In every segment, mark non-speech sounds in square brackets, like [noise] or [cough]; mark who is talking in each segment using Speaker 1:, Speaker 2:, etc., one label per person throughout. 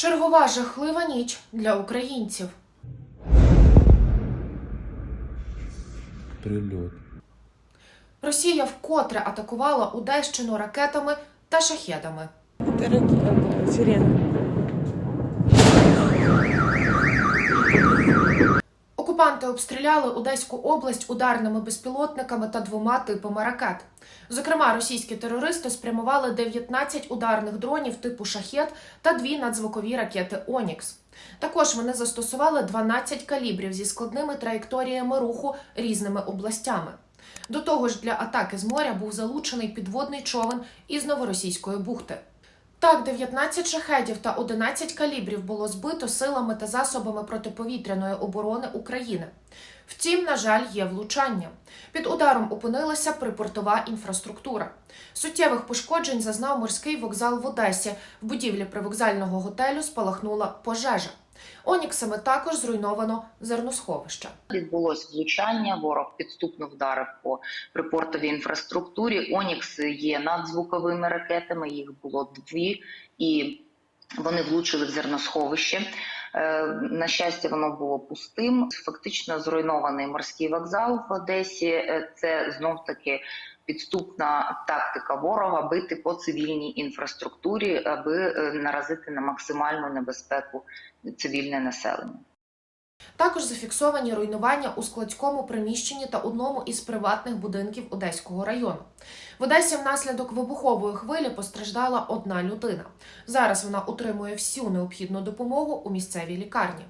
Speaker 1: Чергова жахлива ніч для українців.
Speaker 2: Прильот.
Speaker 1: Росія вкотре атакувала Одещину ракетами та шахедами.
Speaker 3: Ракета, сирена.
Speaker 1: Окупанти обстріляли Одеську область ударними безпілотниками та двома типами ракет. Зокрема, російські терористи спрямували 19 ударних дронів типу шахет та дві надзвукові ракети Онікс. Також вони застосували 12 калібрів зі складними траєкторіями руху різними областями. До того ж, для атаки з моря був залучений підводний човен із новоросійської бухти. Так, 19 шахедів та 11 калібрів було збито силами та засобами протиповітряної оборони України. Втім, на жаль, є влучання. Під ударом опинилася припортова інфраструктура. Суттєвих пошкоджень зазнав морський вокзал в Одесі. В будівлі привокзального готелю спалахнула пожежа. Оніксами також зруйновано зерносховище.
Speaker 4: Відбулось влучання. Ворог підступно вдарив по припортовій інфраструктурі. Онікс є надзвуковими ракетами. Їх було дві, і вони влучили в зерносховище. Е, На щастя, воно було пустим. Фактично зруйнований морський вокзал в Одесі. Е, Це знов таки підступна тактика ворога бити по цивільній інфраструктурі, аби е, наразити на максимальну небезпеку цивільне населення.
Speaker 1: Також зафіксовані руйнування у складському приміщенні та одному із приватних будинків Одеського району. В Одесі внаслідок вибухової хвилі постраждала одна людина. Зараз вона отримує всю необхідну допомогу у місцевій лікарні.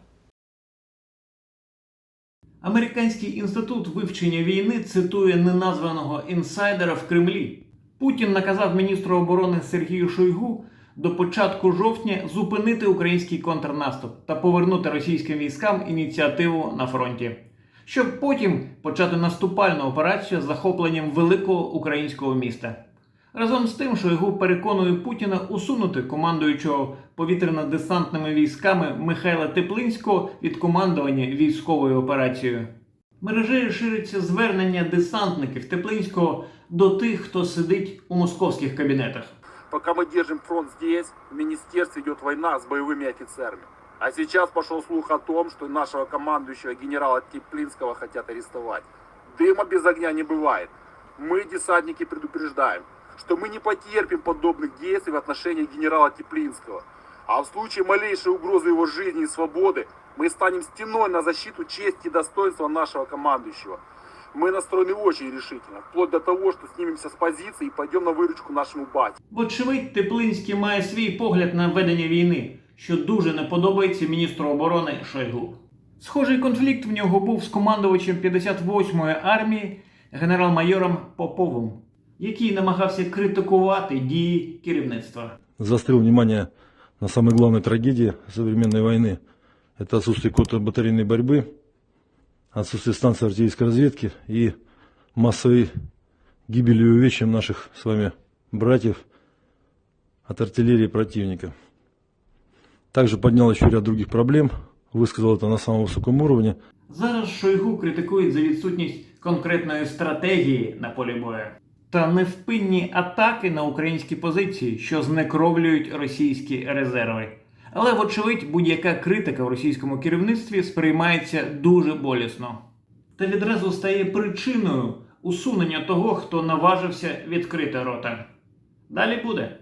Speaker 5: Американський інститут вивчення війни цитує неназваного інсайдера в Кремлі. Путін наказав міністру оборони Сергію Шойгу до початку жовтня зупинити український контрнаступ та повернути російським військам ініціативу на фронті, щоб потім почати наступальну операцію з захопленням великого українського міста. Разом з тим, Шойгу переконує Путіна усунути командуючого повітряно-десантними військами Михайла Теплинського від командування військовою операцією. Мережею шириться звернення десантників Теплинського до тих, хто сидить у московських кабінетах.
Speaker 6: Пока мы держим фронт здесь, в министерстве идет война с боевыми офицерами. А сейчас пошел слух о том, что нашего командующего генерала Теплинского хотят арестовать. Дыма без огня не бывает. Мы, десантники, предупреждаем, что мы не потерпим подобных действий в отношении генерала Теплинского. А в случае малейшей угрозы его жизни и свободы, мы станем стеной на защиту чести и достоинства нашего командующего. Мы настроены очень решительно, вплоть до того, что снимемся с позиции и пойдем на выручку нашему бате.
Speaker 5: Вочевидь, Теплинський має свій погляд на ведення війни, що дуже не подобається міністру оборони Шойгу. Схожий конфлікт в нього був з командувачем 58-ї армії генерал-майором Поповим, який намагався критикувати дії керівництва.
Speaker 2: Заострил внимание на самой главной трагедии современной войны. Это отсутствие контрбатарейной борьбы, отсутствие станции артиллерийской разведки и массовой гибели и увечьям наших с вами братьев от артиллерии противника. Также поднял еще ряд других проблем, высказал это на самом высоком уровне.
Speaker 5: Зараз Шойгу критикують за відсутність конкретної стратегії на полі бою Та невпинні атаки на українські позиції, що знекровлюють російські резерви. Але, вочевидь, будь-яка критика в російському керівництві сприймається дуже болісно та відразу стає причиною усунення того, хто наважився відкрити рота. Далі буде.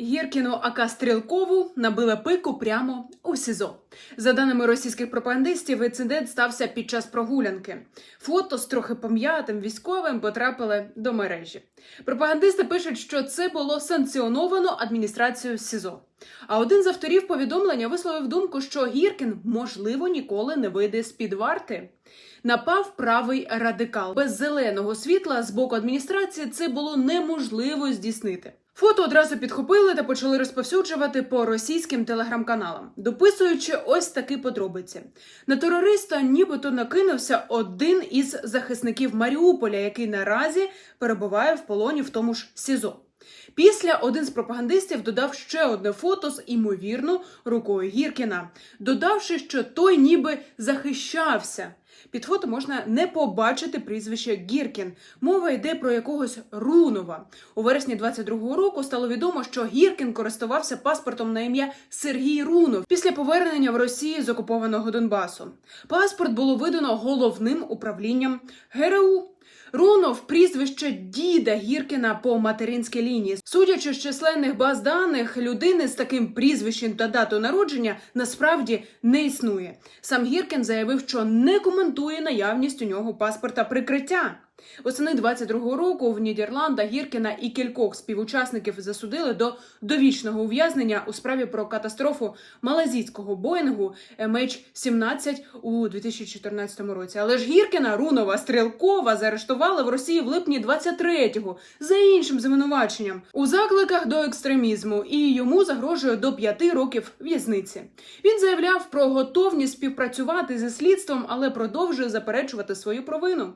Speaker 7: Гіркіну АК Стрілкову набили пику прямо у СІЗО. За даними російських пропагандистів, інцидент стався під час прогулянки. Фото з трохи пом'ятим військовим потрапили до мережі. Пропагандисти пишуть, що це було санкціоновано адміністрацією СІЗО. А один з авторів повідомлення висловив думку, що Гіркін можливо ніколи не вийде з під варти. Напав правий радикал. Без зеленого світла з боку адміністрації це було неможливо здійснити. Фото одразу підхопили та почали розповсюджувати по російським телеграм-каналам, дописуючи ось такі подробиці. На терориста нібито накинувся один із захисників Маріуполя, який наразі перебуває в полоні в тому ж СІЗО. Після один з пропагандистів додав ще одне фото з імовірно рукою Гіркіна, додавши, що той ніби захищався. Під фото можна не побачити прізвище Гіркін. Мова йде про якогось Рунова. У вересні 22-го року стало відомо, що Гіркін користувався паспортом на ім'я Сергій Рунов після повернення в Росії з окупованого Донбасу. Паспорт було видано головним управлінням ГРУ. Рунов прізвище діда Гіркіна по материнській лінії. Судячи з численних баз даних, людини з таким прізвищем та датою народження насправді не існує. Сам Гіркін заявив, що не коментує наявність у нього паспорта прикриття. Восени 22-го року в Нідерландах Гіркіна і кількох співучасників засудили до довічного ув'язнення у справі про катастрофу малазійського Боїнгу MH17 у 2014 році. Але ж Гіркіна, Рунова, Стрілкова заарештували в Росії в липні 23-го за іншим звинуваченням у закликах до екстремізму, і йому загрожує до п'яти років в'язниці. Він заявляв про готовність співпрацювати зі слідством, але продовжує заперечувати свою провину.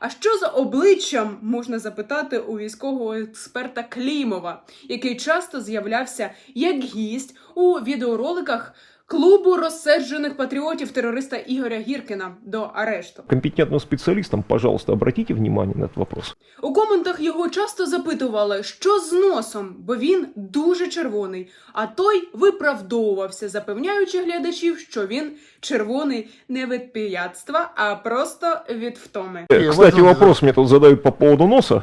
Speaker 7: А що за обличчям можна запитати у військового експерта Клімова, який часто з'являвся як гість у відеороликах клубу розседжених патріотів терориста Ігоря Гіркіна до арешту.
Speaker 8: компетентным специалистам, пожалуйста, обратите внимание на этот вопрос.
Speaker 7: У коментах його часто запитували, що з носом, бо він дуже червоний. А той виправдовувався, запевняючи глядачів, що він червоний не від пияцтва, а просто від втоми.
Speaker 8: Э, Кстати, вопрос мне тут задают по поводу носа.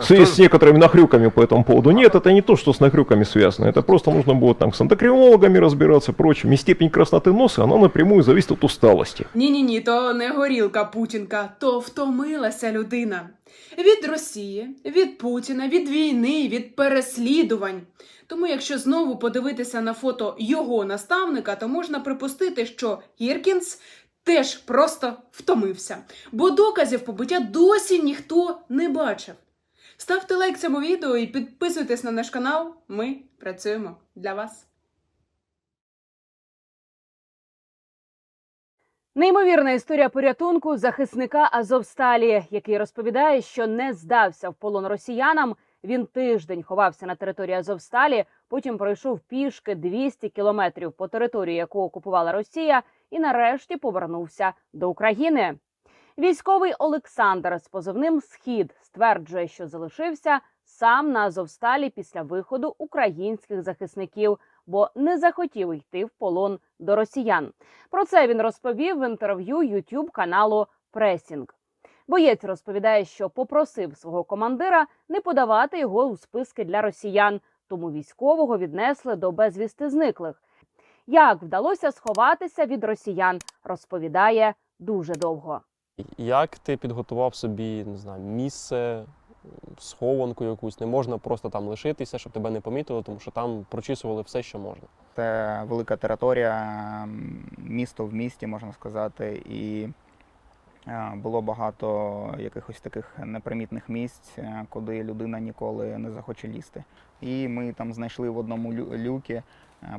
Speaker 8: С, с некоторыми нахрюками по этому поводу. Нет, это не то, что с нахрюками связано. Это просто нужно будет там с эндокринологами разбираться, прочим. И степень красноты носа, она напрямую зависит от усталости.
Speaker 7: Ні, ні, ні, то не горілка Путінка, то втомилася людина. Від Росії, від Путіна, від війни, від переслідувань. Тому, якщо знову подивитися на фото його наставника, то можна припустити, що Гіркінс теж просто втомився, бо доказів побиття досі ніхто не бачив. Ставте лайк цьому відео і підписуйтесь на наш канал. Ми працюємо для вас.
Speaker 9: Неймовірна історія порятунку захисника Азовсталі, який розповідає, що не здався в полон росіянам. Він тиждень ховався на території Азовсталі, потім пройшов пішки 200 кілометрів по території, яку окупувала Росія, і нарешті повернувся до України. Військовий Олександр з позивним Схід стверджує, що залишився сам на Азовсталі після виходу українських захисників, бо не захотів йти в полон до росіян. Про це він розповів в інтерв'ю youtube каналу Пресінг. Боєць розповідає, що попросив свого командира не подавати його у списки для росіян, тому військового віднесли до безвісти зниклих. Як вдалося сховатися від росіян, розповідає дуже довго.
Speaker 10: Як ти підготував собі не знаю, місце, схованку якусь? Не можна просто там лишитися, щоб тебе не помітили, тому що там прочісували все, що можна.
Speaker 11: Це велика територія, місто в місті, можна сказати, і е, було багато якихось таких непримітних місць, е, куди людина ніколи не захоче лізти. І ми там знайшли в одному лю- люкі, е,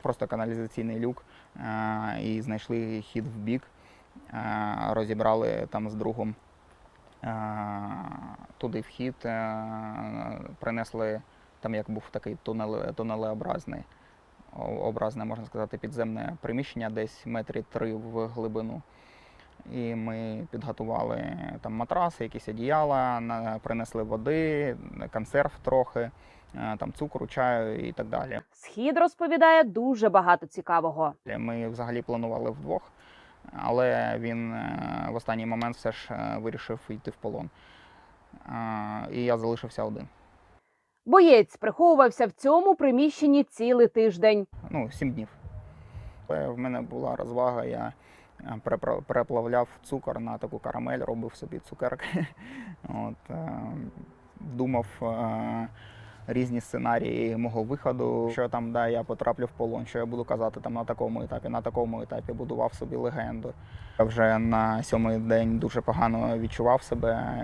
Speaker 11: просто каналізаційний люк, і знайшли хід в бік, розібрали там з другом е, туди вхід, е, принесли там як був такий тунеле, тунелеобразний образне, можна сказати, підземне приміщення, десь метрі три в глибину. І ми підготували там матраси, якісь одіяла, принесли води, консерв трохи, е, там цукру, чаю і так далі.
Speaker 9: Схід розповідає дуже багато цікавого.
Speaker 11: Ми взагалі планували вдвох, але він е, в останній момент все ж е, вирішив йти в полон. Е, І я залишився один.
Speaker 9: Боєць приховувався в цьому приміщенні цілий тиждень.
Speaker 11: ну, сім днів. В мене була розвага, я переплавляв цукор на таку карамель, робив собі цукерки. [laughs] От, думав різні сценарії мого виходу, що там да, я потраплю в полон, що я буду казати там на такому етапі, на такому етапі будував собі легенду. Я вже на сьомий день дуже погано відчував себе.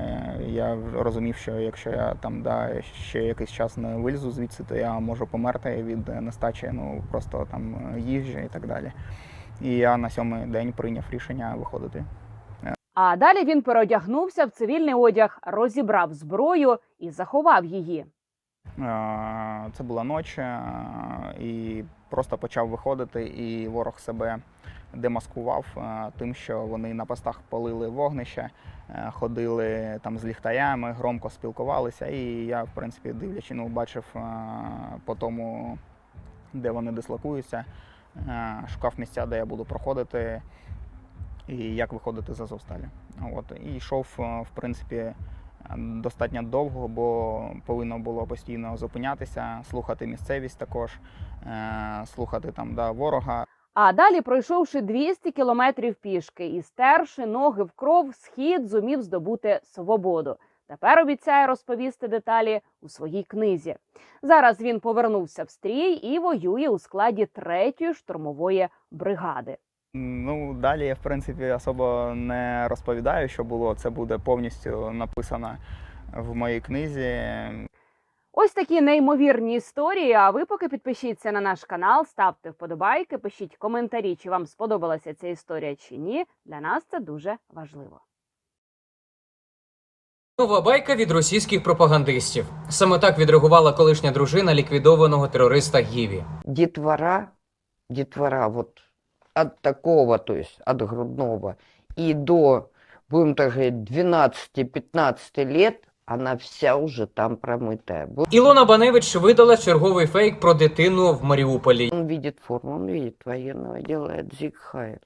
Speaker 11: Я розумів, що якщо я там да, ще якийсь час не вилізу звідси, то я можу померти від нестачі ну, просто там їжі і так далі. І я на сьомий день прийняв рішення виходити.
Speaker 9: А далі він переодягнувся в цивільний одяг, розібрав зброю і заховав її.
Speaker 11: Е, Це була ніч, е, і просто почав виходити, і ворог себе демаскував е, тим, що вони на постах палили вогнище, ходили там з ліхтарями, громко спілкувалися. І я, в принципі, дивлячи, ну, бачив по тому, де вони дислокуються, шукав місця, де я буду проходити і як виходити з Азовсталі. От. І йшов, в принципі, достатньо довго, бо повинно було постійно зупинятися, слухати місцевість також, е, слухати там да, ворога.
Speaker 9: А далі, пройшовши 200 кілометрів пішки і стерши ноги в кров, схід зумів здобути свободу. Тепер обіцяє розповісти деталі у своїй книзі. Зараз він повернувся в стрій і воює у складі третьої штурмової бригади.
Speaker 11: Ну, далі я, в принципі, особо не розповідаю, що було. Це буде повністю написано в моїй книзі.
Speaker 9: Ось такі неймовірні історії. А ви поки підпишіться на наш канал, ставте вподобайки, пишіть коментарі, чи вам сподобалася ця історія чи ні. Для нас це дуже важливо.
Speaker 12: Нова байка від російських пропагандистів. Саме так відреагувала колишня дружина ліквідованого терориста Гіві.
Speaker 13: детвора, детвора вот от такого, то есть от грудного, и до, будем так говорить, 12-15 лет, она вся уже там промытая. Вот
Speaker 12: Ілона Баневич видала черговий фейк про дитину в Маріуполі.
Speaker 13: Он видит форму, видит военного, делает зиг Хайль.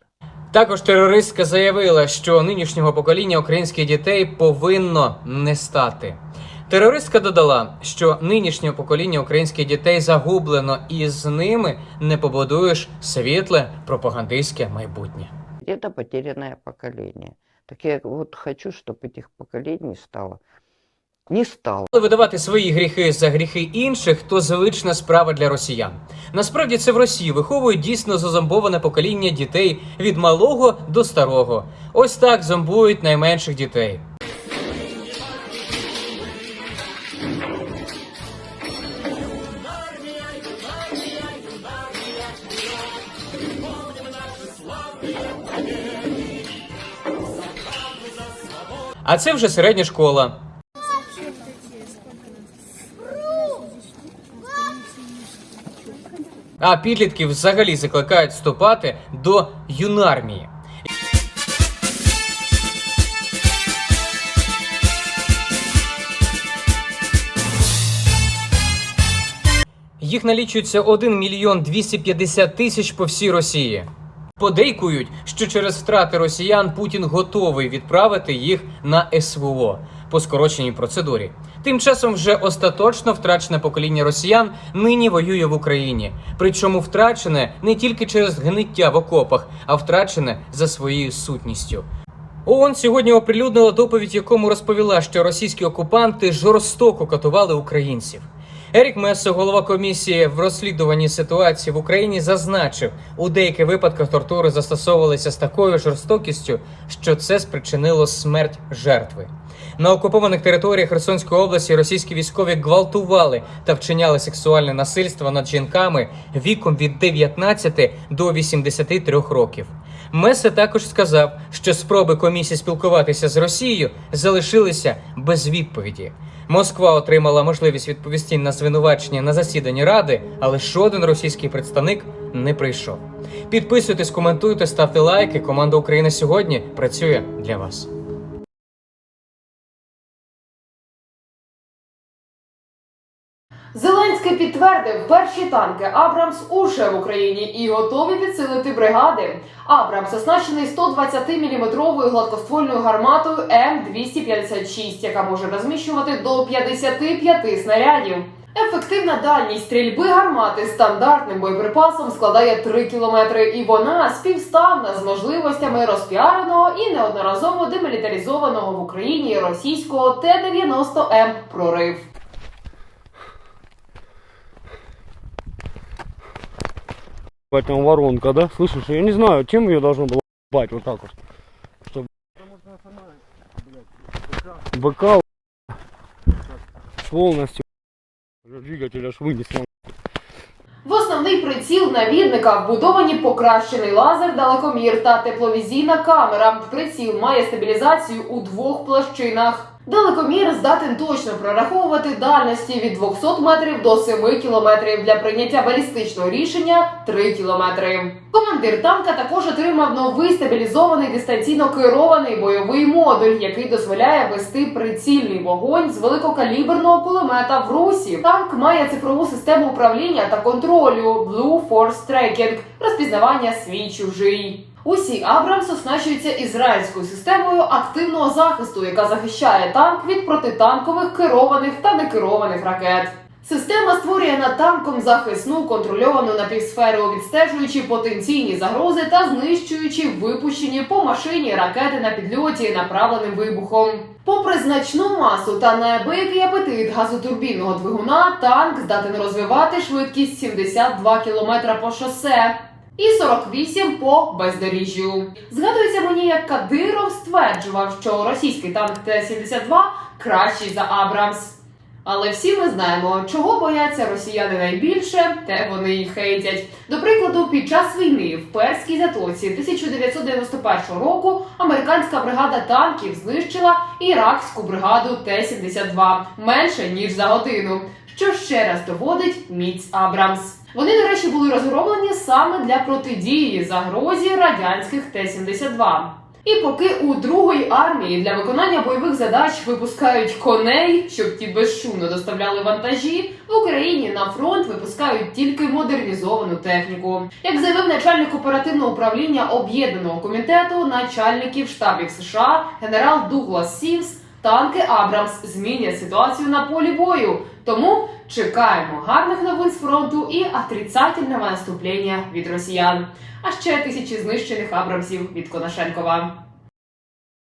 Speaker 12: Також терористка заявила, що нинішнього покоління українських дітей повинно не стати. Терористка додала, що нинішнє покоління українських дітей загублено, і з ними не побудуєш світле пропагандистське майбутнє.
Speaker 13: Это потерянное поколение. Так я вот хочу, чтобы этих поколений стало. Не стало.
Speaker 12: Але видавати свої гріхи за гріхи інших то звична справа для росіян. Насправді це в Росії виховують дійсно зазомбоване покоління дітей від малого до старого. Ось так зомбують найменших дітей. А це вже середня школа. А підлітків взагалі закликають вступати до юнармії. Їх налічується 1 мільйон 250 тисяч по всій Росії. Подейкують, що через втрати росіян Путін готовий відправити їх на СВО по скороченій процедурі. Тим часом вже остаточно втрачене покоління росіян нині воює в Україні. Причому втрачене не тільки через гниття в окопах, а втрачене за своєю сутністю. ООН сьогодні оприлюднила доповідь, якому розповіла, що російські окупанти жорстоко катували українців. Ерік Месо, голова комісії в розслідуванні ситуації в Україні, зазначив, у деяких випадках тортури застосовувалися з такою жорстокістю, що це спричинило смерть жертви. На окупованих територіях Херсонської області російські військові гвалтували та вчиняли сексуальне насильство над жінками віком від 19 до 83 років. Месе також сказав, що спроби комісії спілкуватися з Росією залишилися без відповіді. Москва отримала можливість відповісти на звинувачення на засіданні ради, але жоден російський представник не прийшов. Підписуйтесь, коментуйте, ставте лайки. Команда Україна сьогодні працює для вас.
Speaker 14: Зеленський підтвердив, перші танки Абрамс уже в Україні і готові підсилити бригади. Абрамс оснащений 120-мм гладкоствольною гарматою М256, яка може розміщувати до 55 снарядів. Ефективна дальність стрільби гармати стандартним боєприпасом складає 3 кілометри, і вона співставна з можливостями розпіареного і неодноразово демілітаризованого в Україні російського Т-90М прорив.
Speaker 15: Там воронка, да? Слышишь, я не знаю, чем ее должно было бать вот так вот. Чтобы... БК полностью двигатель аж вынесло.
Speaker 14: В основний приціл навідника вбудовані покращений лазер, далекомір та тепловізійна камера. Приціл має стабілізацію у двох площинах. Далекомір здатен точно прораховувати дальності від 200 метрів до 7 кілометрів для прийняття балістичного рішення 3 кілометри. Командир танка також отримав новий стабілізований дистанційно керований бойовий модуль, який дозволяє вести прицільний вогонь з великокаліберного кулемета в русі. Танк має цифрову систему управління та контролю Blue Force Tracking, розпізнавання свій чужий. Усі Абрамс оснащуються ізраїльською системою активного захисту, яка захищає танк від протитанкових керованих та некерованих ракет. Система створює над танком захисну контрольовану напівсферу, відстежуючи потенційні загрози та знищуючи випущені по машині ракети на підльоті направленим вибухом. Попри значну масу та неабиякий апетит газотурбінного двигуна, танк здатен розвивати швидкість 72 км по шосе. І 48 по бездоріжжю. Згадується мені, як Кадиров стверджував, що російський танк Т-72 кращий за Абрамс. Але всі ми знаємо, чого бояться росіяни найбільше, те вони й хейтять. До прикладу, під час війни в Перській затоці 1991 року американська бригада танків знищила іракську бригаду Т-72 менше ніж за годину, що ще раз доводить міць Абрамс. Вони, до речі, були розроблені саме для протидії загрозі радянських Т-72. І поки у другої армії для виконання бойових задач випускають коней, щоб ті безшумно доставляли вантажі, в Україні на фронт випускають тільки модернізовану техніку. Як заявив начальник оперативного управління об'єднаного комітету начальників штабів США генерал Дуглас Сімс, танки Абрамс змінять ситуацію на полі бою. Тому чекаємо гарних новин з фронту і отрицательного наступлення від росіян. А ще тисячі знищених Абрамсів від Конашенкова.